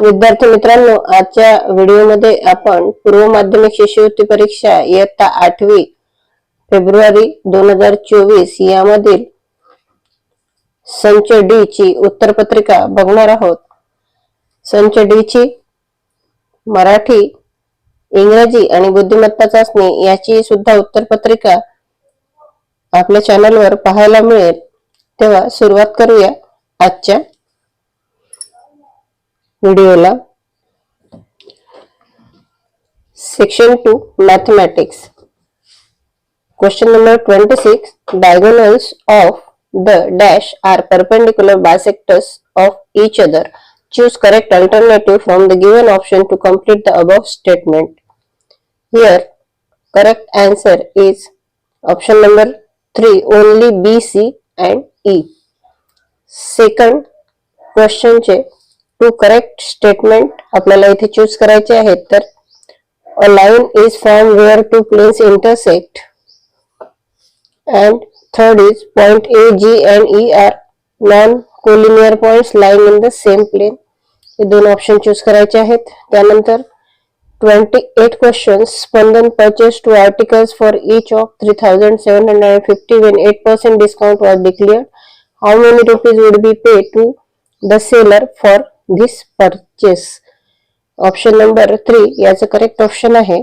विद्यार्थी मित्रांनो आजच्या व्हिडिओमध्ये आपण पूर्व माध्यमिक शिष्यवृत्ती परीक्षा इयत्ता आठवी फेब्रुवारी दोन हजार चोवीस यामधील संच डी ची उत्तरपत्रिका बघणार आहोत. संच डी ची मराठी इंग्रजी आणि बुद्धिमत्ता चाचणी याची सुद्धा उत्तरपत्रिका आपल्या चॅनलवर पाहायला मिळेल. तेव्हा सुरुवात करूया आजच्या videola section 2 mathematics. Question number 26 diagonals of the dash are perpendicular bisectors of each other. Choose correct alternative from the given option to complete the above statement. Here correct answer is option number 3 only bc and e. Second question છે two correct statement आपल्याला इथे choose करायचे आहेत तर a line is from where two planes intersect and third is point A G and E are non collinear points line in the same plane हे दोन option choose करायचे आहेत. त्यानंतर twenty eight questions Spandan purchased two articles for each of 3750 when 8% discount was declared. How many rupees would be paid to the seller for this purchase option number three याचं correct option आहे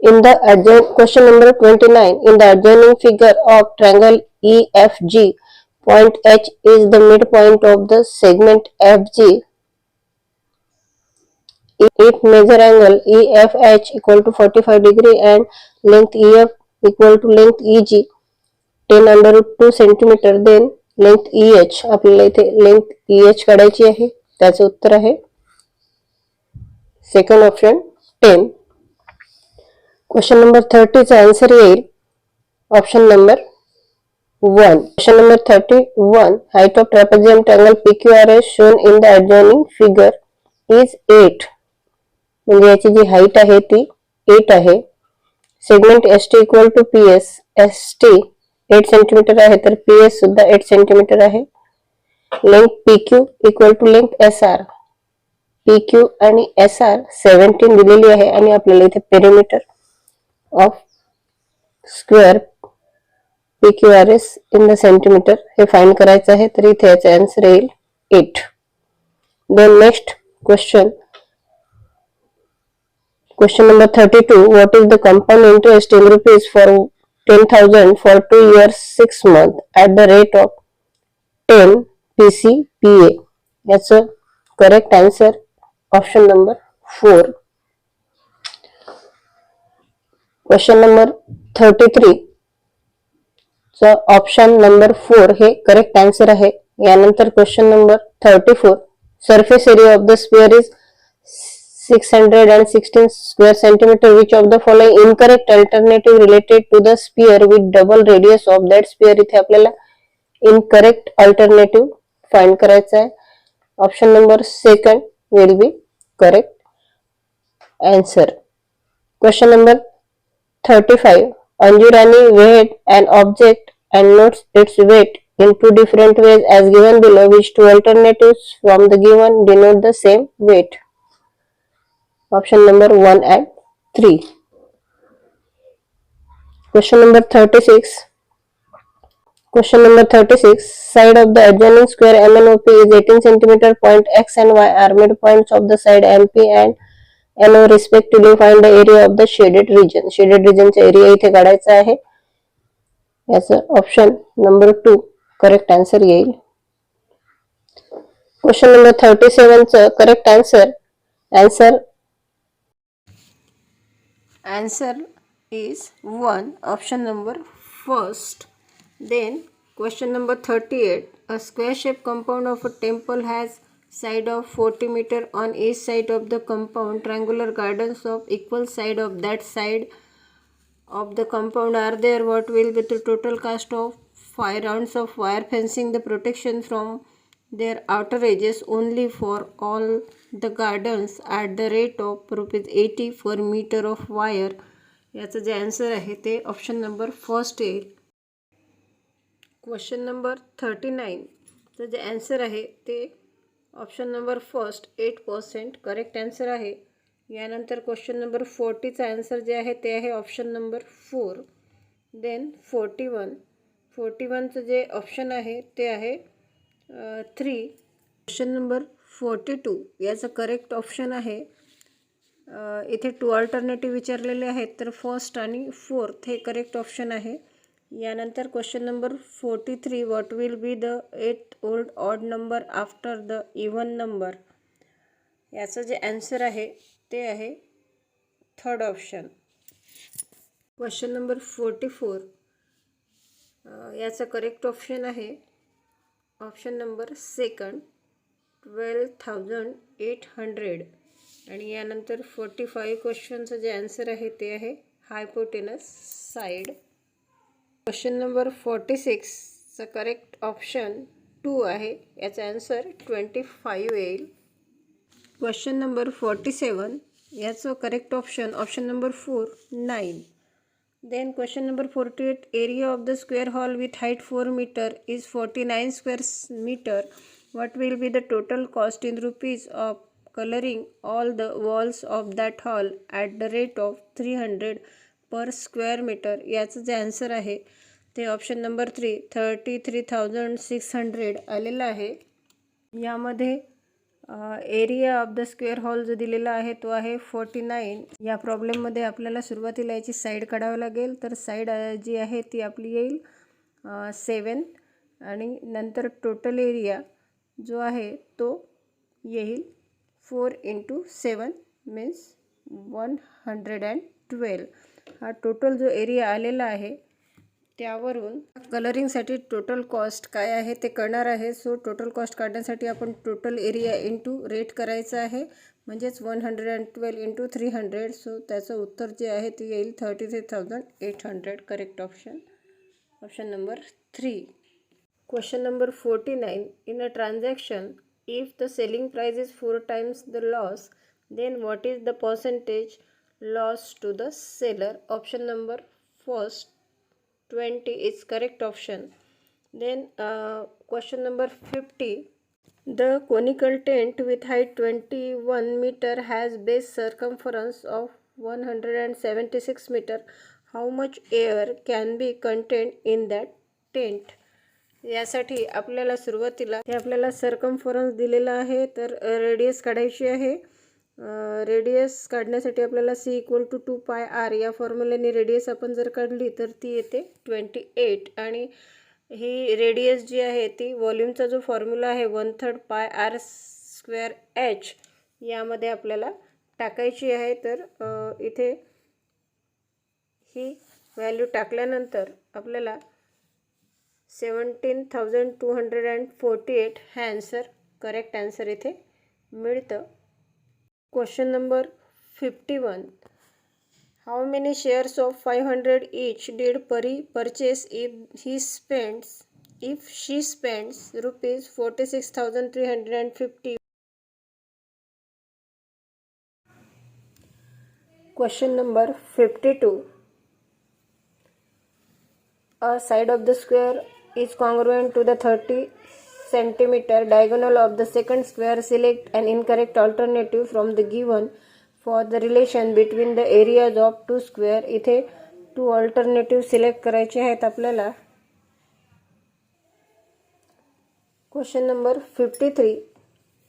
in the adjoin question number 29 in the adjoining figure of triangle EFG point H is the midpoint of the segment FG if measure angle EFH equal to 45 degree and length EF equal to length EG 10 under root 2 centimeter then length E H आपल्याला इथे length E H काढायची आहे. त्याचं उत्तर आहे. Second option ten question number थर्टीचा answer येईल. Option number one question number thirty one height of trapezium triangle P Q R S shown in the adjoining figure is eight म्हणजे याची जी height आहे ती एट आहे. Segment S T equal to P S S T eight centimetre आहे तर P S सुद्धा eight centimetre आहे. Length P Q equal to length S R P Q आणि एस आर सेव्हन्टीन दिलेली आहे आणि आपल्याला इथे perimeter of square P Q R S in the centimetre हे फाईन करायचं आहे तर इथे याचा आन्सर येईल eight then next question question number thirty two 32. Is the compound interest in rupees for for 10,000 for 2 years 6 months at the rate of 10 PCPA? That's a correct answer. Option number 4. Question number 33. So option number 4 हे correct answer आहे यानंतर question number 34. Surface area of the sphere is 616 square centimeter which of the following incorrect alternative related to the sphere with double radius of that sphere इथे आपल्याला incorrect alternative find करायचा आहे option number second will be correct answer question number 35 Anjurani weighed an object and notes its weight in two different ways as given below which two alternatives from the given denote the same weight option number 1 and 3 question number 36 question number 36 side of the adjoining square MNOP is 18 centimeter point x and y are midpoints of the side MP and NO respectively find the area of the shaded region shaded region चा area इथे काढायचा आहे याचं option number two correct answer येईल question number thirty सेवनचं correct answer answer Answer is 1. Option number first. Then question number 38. A square shaped compound of a temple has side of 40 meter on each side of the compound. Triangular gardens of equal side of that side of the compound are there. What will be the total cost of 5 rounds of wire fencing? The protection from their outrages only for all the gardens at the rate of rupees eighty per metre of wire याचं जे answer आहे ते option number first येईल. Question number thirty नाईनचं जे answer आहे ते option number first eight percent correct answer आहे. यानंतर क्वेश्चन नंबर फोर्टीचा आन्सर जे आहे ते आहे option number four then forty one forty वनचं जे ऑप्शन आहे ते आहे three. Question number forty two याचं करेक्ट ऑप्शन आहे. इथे टू अल्टरनेटिव्ह विचारलेले आहेत तर फर्स्ट आणि फोर्थ हे करेक्ट ऑप्शन आहे. यानंतर question number forty three what will be the eight old odd number after the even number याचं जे ॲन्सर आहे ते आहे third option question number forty four याचं करेक्ट ऑप्शन आहे. Option number second twelve thousand eight hundred. आणि यानंतर forty five क्वेश्चनचं जे आन्सर आहे ते आहे hypotenuse side question number forty सिक्सचं correct option two आहे. याचा आन्सर ट्वेंटी फाईव्ह येईल. क्वेश्चन नंबर फोर्टी सेवन याचं correct option option number four nine Then question number 48 area of the square hall with height 4 meter is 49 square s- meter. What will be the total cost in rupees of coloring all the walls of that hall at the rate of 300 per square meter? याचं जे answer आहे ते option number three thirty three thousand six hundred आलेलं आहे यामध्ये area of the square hall जो दिलेला आहे तो आहे फोर्टी नाईन या प्रॉब्लेममध्ये आपल्याला सुरुवातीला याची साईड काढावं लागेल. तर साईड जी आहे ती आपली येईल सेवन आणि नंतर टोटल एरिया जो आहे तो येईल four into seven means one hundred and twelve हा टोटल जो एरिया आलेला आहे त्यावरून कलरिंगसाठी टोटल कॉस्ट काय आहे ते करणार आहे. सो टोटल कॉस्ट काढण्यासाठी आपण टोटल एरिया इंटू रेट करायचं आहे. म्हणजेच one hundred and twelve into three hundred so त्याचं उत्तर जे आहे ते येईल thirty three thousand eight hundred correct option option number three question number forty nine in a transaction if the selling price is four times the loss then what is the percentage loss to the seller option number first twenty is correct option then question number fifty the conical tent with high twenty one metre has base circumference of one hundred and seventy six metre how much air can be content in that tent यासाठी आपल्याला सुरुवातीला हे आपल्याला सरकंफरन्स दिलेला आहे तर radius काढायची आहे. रेडियस काढण्यासाठी आपल्याला C equal to two pi R या फॉर्म्युल्याने रेडियस आपण जर काढली तर ती येते ट्वेंटी एट आणि ही रेडियस जी आहे ती व्हॉल्यूमचा जो फॉर्म्युला आहे one third pi R square H यामध्ये आपल्याला टाकायची आहे. तर इथे ही व्हॅल्यू टाकल्यानंतर आपल्याला seventeen thousand two hundred and forty eight हा ॲन्सर करेक्ट ॲन्सर इथे मिळतं. Question number 51. How many shares of 500 each did Pari purchase if he spends if she spends rupees 46350 Question number 52 A side of the square is congruent to the 30 centimeter diagonal of the second square select an incorrect alternative from the given for the relation between the areas of two square इथे two alternative select करायचे आहेत आपल्याला question number fifty three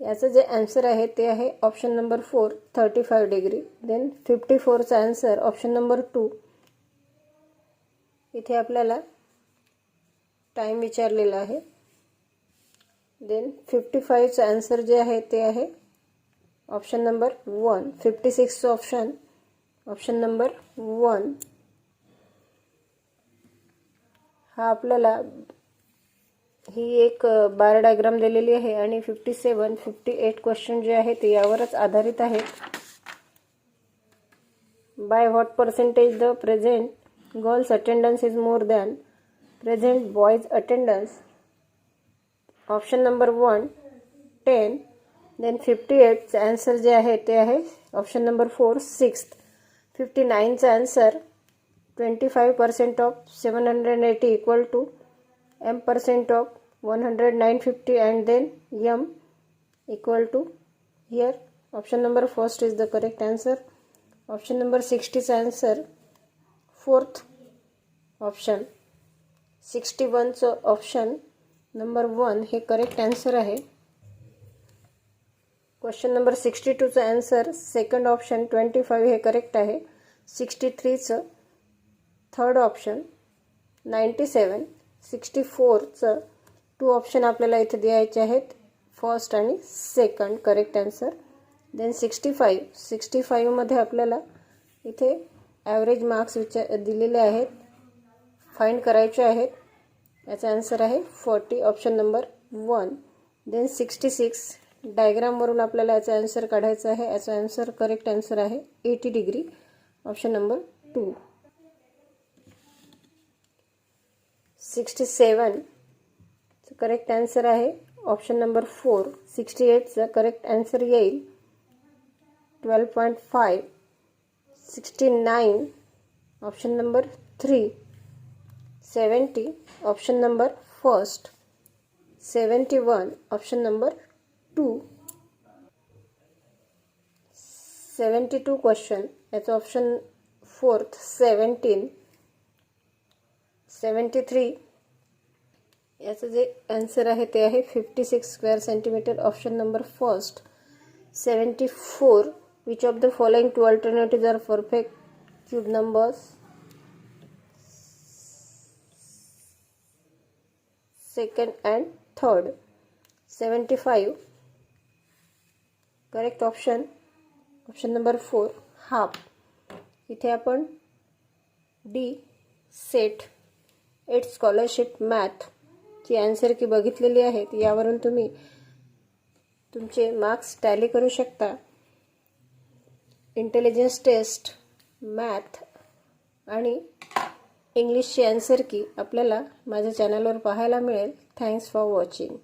याचं जे answer आहे ते आहे option number four thirty five degree then fifty फोरचा आन्सर ऑप्शन नंबर टू इथे आपल्याला टाईम विचारलेला आहे देन फिफ्टी फाईव्हचं आन्सर जे आहे ते आहे ऑप्शन नंबर वन फिफ्टी सिक्सचं ऑप्शन ऑप्शन नंबर वन हा आपल्याला ही एक बार डायग्राम दिलेली आहे आणि fifty seven fifty eight question जे आहे ते यावरच आधारित आहेत. By what percentage the present girls attendance is more than present boys attendance option number 1 10 then 58 चा आन्सर जे आहे ते आहे option number four six fifty नाईनचा answer twenty five percent of seven hundred eighty equal to M percent of one hundred nine fifty and then M equal to here option number first is the correct answer option number 60 चा answer fourth option 61 चं number one हे correct answer आहे. Question number sixty टूचं answer second option twenty five हे correct आहे. Sixty थ्रीचं third option ninety seven sixty फोरचं two option आपल्याला इथे द्यायचे आहेत. फर्स्ट आणि second correct answer then sixty five sixty फाईव्हमध्ये आपल्याला इथे ॲव्हरेज मार्क्स विचार दिलेले आहेत. फाईंड करायचे आहेत. याचा आन्सर आहे forty option number one then sixty six डायग्रामवरून आपल्याला याचा आन्सर काढायचा आहे. याचा आन्सर करेक्ट आन्सर आहे eighty degree option number two sixty seven correct answer आहे. ऑप्शन नंबर फोर सिक्स्टी एटचं करेक्ट आन्सर येईल. Twelve point five sixty nine option number three seventy option number first seventy one option number two seventy two question याचं option fourth seventeen seventy three. याचं जे answer आहे ते आहे fifty six square centimetre option number first seventy four which of the following two alternatives are perfect cube numbers second and third seventy five correct option option number four half इथे आपण D set eight scholarship मॅथची answer key बघितलेली आहेत यावरून तुम्ही तुमचे marks tally करू शकता. इंटेलिजन्स टेस्ट मॅथ आणि इंग्लिशची अन्सर की आपल्याला माझ्या चॅनलवर पाहायला मिळेल. Thanks for watching